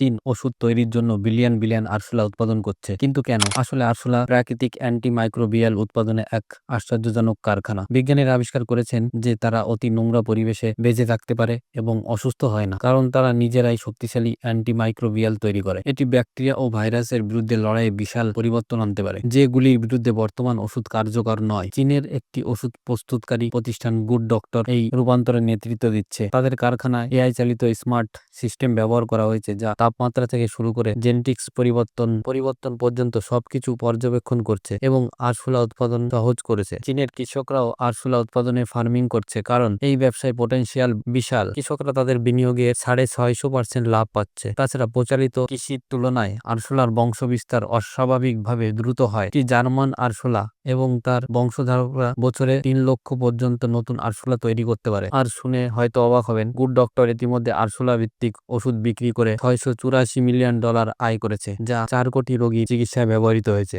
তিন ওষুধ তৈরির জন্য বিলিয়ন বিলিয়ন আরশোলা উৎপাদন করছে। কিন্তু কেন? আসলে আরশোলা প্রাকৃতিক অ্যান্টি অ্যান্টিমাইক্রোবিয়াল উৎপাদনে এক আশ্চর্যজনক কারখানা। বিজ্ঞানীরা আবিষ্কার করেছেন যে তারা অতি নোংরা পরিবেশে বেঁচে থাকতে পারে এবং অসুস্থ হয় না, কারণ তারা নিজেরাই শক্তিশালী অ্যান্টি অ্যান্টিমাইক্রোবিয়াল তৈরি করে। এটি ব্যাকটেরিয়া ও ভাইরাসের বিরুদ্ধে লড়াইয়ে বিশাল পরিবর্তন আনতে পারে, যেগুলির বিরুদ্ধে বর্তমান ওষুধ কার্যকর নয়। চীনের একটি ওষুধ প্রস্তুতকারী প্রতিষ্ঠান গুড ডক্টর এই রূপান্তরের নেতৃত্ব দিচ্ছে। তাদের কারখানায় এআই চালিত স্মার্ট সিস্টেম ব্যবহার করা হয়েছে, যা তাপমাত্রা থেকে শুরু করে জেনেটিক্স পরিবর্তন পরিবর্তন পর্যন্ত সবকিছু পর্যবেক্ষণ করছে এবং আরশোলা উৎপাদন সহজ করেছে। চীনের কৃষকরাও আরশোলা উৎপাদনে ফার্মিং করছে কারণ এই ব্যবসায় পটেনশিয়াল বিশাল। কৃষকরা তাদের বিনিয়োগের সাড়ে ছয়শো পার্সেন্ট লাভ পাচ্ছে। তাছাড়া প্রচারিত কৃষির তুলনায় আরশোলার বংশ বংশবিস্তার অস্বাভাবিকভাবে দ্রুত হয়। এটি জার্মান আরশোলা এবং তার বংশধারকরা বছরে তিন লক্ষ পর্যন্ত নতুন আরশোলা তৈরি করতে পারে। আর শুনে হয়তো অবাক হবেন, গুড ডক্টর ইতিমধ্যে আরশোলা ভিত্তিক ওষুধ বিক্রি করে ছয়শো চুরাশি মিলিয়ন ডলার আয় করেছে যা চার কোটি রোগী চিকিৎসায় ব্যবহৃত হয়েছে।